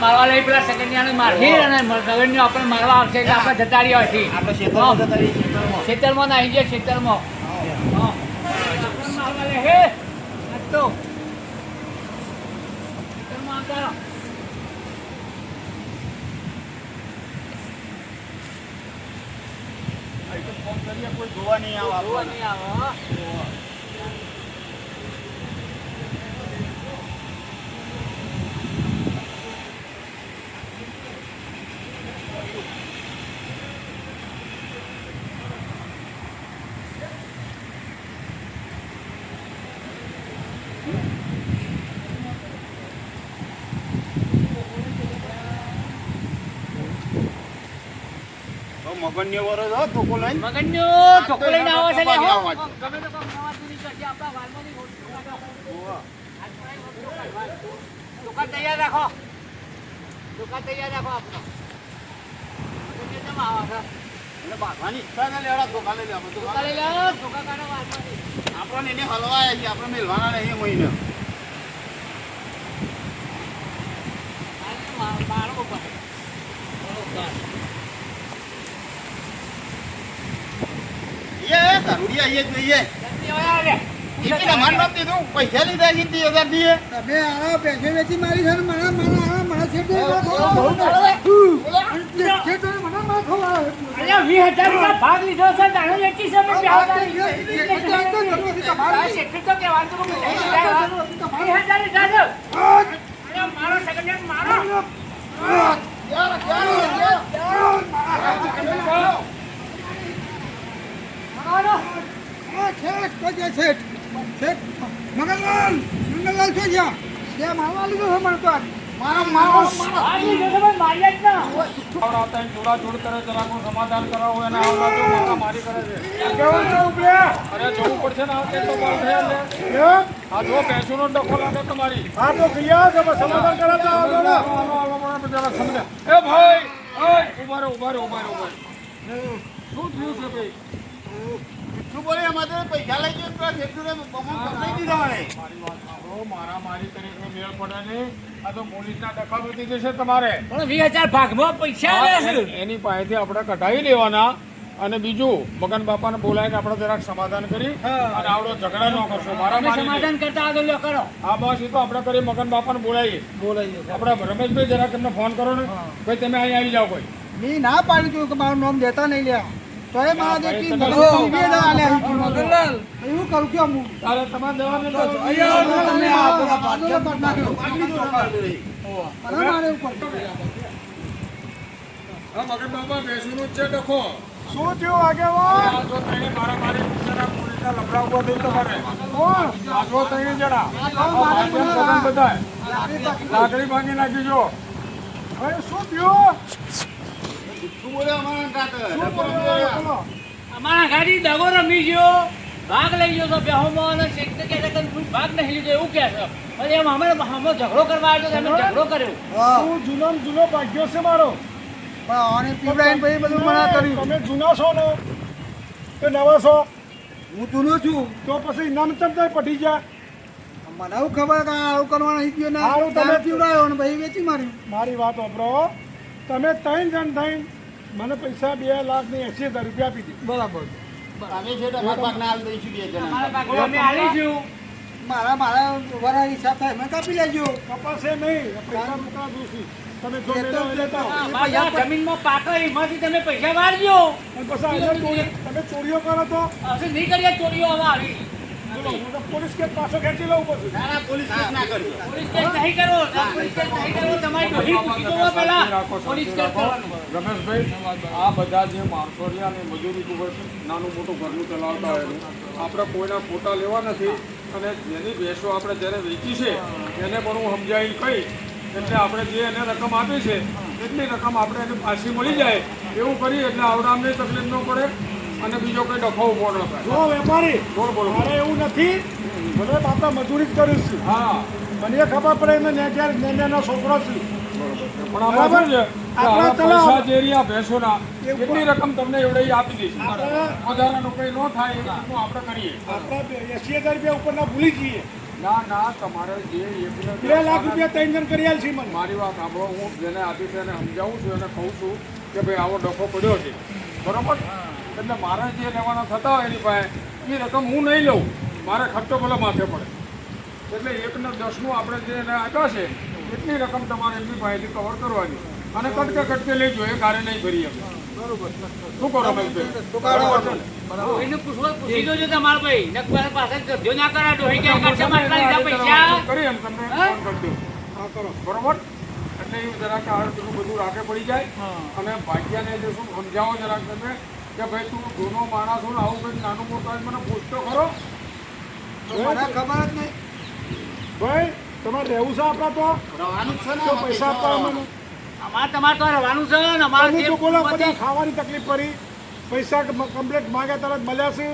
મારવા લઈ પેલા સેકન્ડિયાને મારશે અને આપણને મારવા આવશે એટલે આપણે જતા રહ્યા હોયથી. આપણે ખેતરમાં ના આવી મારવા લે હે. તો આવતા કોઈ જોવા નહીં આવે જોવા નહીં આવે, હા. વરસ હો, ધોકો લઈને. મગનનો ઢોકો લઈને આવો છે લે, હો. ગમે તો કરશે, કાઢવા. દુકાન તૈયાર રાખો દુકાન તૈયાર રાખો આપનો ઈચ્છા ના લેવા દુકાન લઈ લઈ લે. લો, દુકાન કાઢો વાલમાંથી. આપણને એને હલવાયા છે, આપણે મેલવાના નહીં મહિને. આને મા- મારો ઉપર. બરોબર. એ, માન નથી દીધું, પૈસા લીધા છે, ત્રીસ હજાર દીએ. તમે આ પૈસે વેચી મારી છે ને મને મને આ મને ભાગ લીધો છે તાણે વેચી છે મેં આ તો હજાર. એ- એ- એ તો જરૂર હતી તમારી. આ શેઠી તો તો છે. મારો મારો. મારો. તો જે છેટ છેટ મંગલલાલ મંગલલાલ છો જ્યાં તે મારવા લીધો છે મને તો. મારો મારો મારો છે જોડાજોડ કરે જરાકનું સમાધાન કરાવો એને મારામારી કરે છે. કેવું છે ઉપલે અરે જવું પડશે ને આ કંઈક તો બળ થયા એટલે. આ જો ભેંસોનો ડખો લાગે તમારી આ તો ગયા છે સમાધાન કરાવતા આવજો ને હાલો, હાલો, હાલો, મને જરા સમજે. એ ભાઈ ઊભા રહો, ઊભા રહો, ઊભા રહો, શું થયું છે ભાઈ બોલે એમાં તો પૈસા લઈ ગયો પેલા શેઠુને બમણ પકડાઈ દીધા વળે. મારી મારામારી કરીને મેળ પડે નહીં. આ તો પોલીસના ડખા વધી જશે તમારે. પણ વીસ હજાર ભાગમાં પૈસા એની પાસેથી આપણે કઢાવી લેવાના. અને બીજું મગન બાપાને બોલાય કે આપણે જરાક સમાધાન કરી અને આવડો ઝઘડા ન કરશો. મારા સમાધાન કરતા આગળ કરો. હા બસ એ તો આપણે કરી મગન બાપાને બોલાવીએ બોલાવીએ આપણે રમેશભાઈ જરાક એમને ફોન કરો ને. ભાઈ તમે અહીં આવી જાઓ કોઈ. મેં ના પાડી તું કે મારું નામ દેતા નહીં લ્યા. તો એ મારા દેખી તમે મને શું ઊભી ના આલ્યા છે મંગલલાલ એવું કરું કે હું તારે તમાર દેવાને તો તમે આ બધા પાછળ પાડ નાખ્યો. પાડી દીધો તમારે જોડે. મને મારે ઉપર. હા મગન બાપા બેસવાનું જ છે ડખો. શું થયું આગેવાન જો તઈને મારામારી પૂછેના પોલીસના લફડા ઊભા થઈ તમારે. કોણ? આ જો તઈને જણા સગન લાકડી ભાંગી નાખી જો. હવે શું થયું? અમારા ગાડી દગો રમી ગયો. ભાગ લઈ ગયો તો બેહોમાં અને કે ભાગ નહીં લીધો એવું કહે છે. એમ અમે અમે ઝઘડો કરવા આવ્યો તો અમે ઝઘડો કર્યો. હું જૂનો જૂનો ભાગ્યો છે મારો. અને પીવડાઈને પછી બધું મને કર્યું. તમે જૂના છો ને? કે નવા છો? હું જૂનો છું. તો પછી ચમચા પટી ગયા? મને એવું ખબર કે આ આવું કરવાનું ગયો ને. તમે પીવડાયો ને ભાઈ વેચી માર્યું. મારી વાત વાપરો તમે ત્રણ જણ થઈને મને પૈસા બે લાખ ને એસી હજાર રૂપિયા આપી દીધી. બરાબર. મારા મારા વરા હિસાબ થાય મેં કાપી લેજો. કપાસે નહીં. પૈસા મૂકા દોશી તમે. જમીનમાં પાકો એમાંથી તમે પૈસા વાળજો. અને પછી તમે ચોરીઓ કરો તો? નહીં કરીએ ચોરીઓ હવે આવી. પોલીસ કેસ પાછો ખેંચી લઉં પછી ના, ના, પોલીસ કેસ ના કરજો. પોલીસ કેસ નહીં કરો પોલીસ કેસ નહીં કરો તમારી ડોહી જોવો પહેલા પોલીસ કેસ કરવાનું. રમેશભાઈ આ બધા જે માણસો રહ્યા ને મજૂરી ઉપર નાનું મોટું ઘરનું ચલાવતા હોય છે. આપણે કોઈના ફોટા લેવા નથી અને જેની ભેંસો આપણે જ્યારે વેચી છે એને પણ હું સમજાવીને કહી એટલે આપણે જે એને રકમ આપી છે એટલી રકમ આપણે એને પાછી મળી જાય. એવું કરીએ એટલે આવડામને તકલીફ ન પડે. અને બીજો કોઈ ડખો ઊભો ન થાય. જો વેપારી બોલ બોલ મારે એવું નથી ભલે બાપા મજૂરી જ કરું છું. હા. મને ખબર પડે મેં ને ક્યારે નેનાનો છોકરો છું. પણ છે. પૈસા જે રહ્યા ભેંસોના એટલી રકમ તમને એવડે આપી દઈશું? વધારાનું કંઈ ન થાય એ રીતનું આપણે કરીએ? આપણે એસી હજાર રૂપિયા ઉપરના ભૂલી જઈએ. ના ના તમારે જે બે લાખ રૂપિયા ત્રણ જણ કરી છે મને. મારી વાત સાંભળો હું જેને આપી છે એને સમજાવું છું એને કહું છું કે ભાઈ આવો ડખો પડ્યો છે. બરોબર? એટલે મારે જે લેવાના થતા હોય એની પાસે એ રકમ હું નહીં લઉં. મારે ખર્ચો ભલે માથે પડે. એટલે એકને દસનું આપણે જે એને આપ્યા છે એટલી રકમ તમારે એમની પાસેથી કવર કરવાની. અને કટકે કટકે લેજો એ કાર્ય નહીં ભરી બરોબર. શું કરો બરોબર. કરી કરી કરો. બરોબર? એટલે એ જરાક આ બધું રાખે પડી જાય. અને ભાગ્યાને જે શું સમજાવો જરાક તમે. કે ભાઈ તું જૂનો માણસ છો આવું કંઈક નાનું મોટું મને પૂછતો ખરો? મને ખબર જ નહીં. ભાઈ તમારે રહેવું છે આપણા તો? રહેવાનું છે ને પૈસા આપવા મને અમારે તમારે તો રહેવાનું છે ને અમારે બોલો બધા ખાવાની તકલીફ પડી. પૈસા કમ્પ્લેટ માગ્યા તરત મળ્યા છે.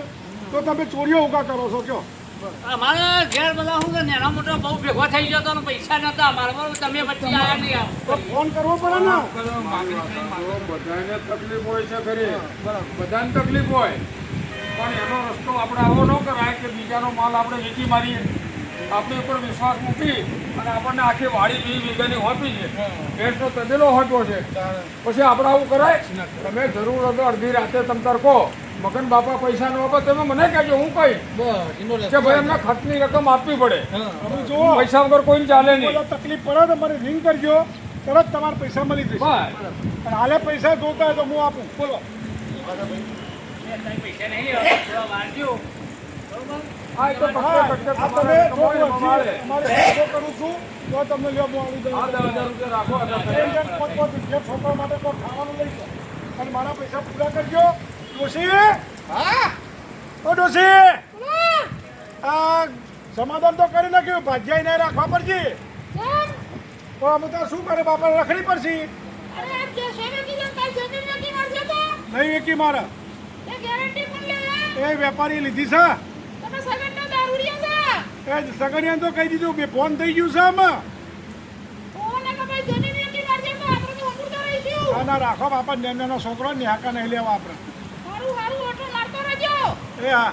તો તમે ચોરીઓ ઉગા કરો છો કયો? અમારે ઘેર બધા શું છે નાનો મોટો બહુ ભેગો થઈ ગયો તો પૈસા નતા અમારે બરોબર તમે પછી આવ્યા નહીં આવો. ફોન કરવો પડે ને? બધાને તકલીફ હોય છે ખરી. બધાને તકલીફ હોય. પણ એનો રસ્તો આપણે આવો ન કરાય કે બીજાનો માલ આપણે વેચી મારીએ. આપણી ઉપર વિશ્વાસ મૂકી અને આપણને આખી વાડી બી વીઘાની હોતી છે. ભેંસનો તદેલો હોપ્યો છે. પછી આપણે આવું કરાય? તમે જરૂર હતો અડધી રાતે તમ તાર કહો મગન બાપા પૈસા નો આપે તમે મને કહેજો હું કઈ? કે ભાઈ એમને ખર્ચની રકમ આપવી પડે. તમે જુઓ પૈસા વગર કોઈ ચાલે નહીં. તકલીફ પડે તો મને રિંગ કરજો. તરત તમારે પૈસા મળી જશે. પણ અને હાલે પૈસા જોતા હોય તો હું આપું. બોલો. છોકરા માટે કોઈ ખાવાનું લઈ અને મારા પૈસા પૂરા કરજો. ડોશી? હા. ઓ ડોશી! આ સમાધાન તો કરી નાખ્યું ભાજ્યાઈ નહીં રાખવા પડશે. તો અમે તો શું કરે બાપા રખડી પડશે. નહીં એકી મારા. એ વેપારી લીધી છે. એ સગડિયાને તો કહી દીધું બે ફોન થઈ ગયું છે આમાં. ના રાખો બાપા નેનો છોકરો ને હાકા નહીં લેવા આપણે. એ હા.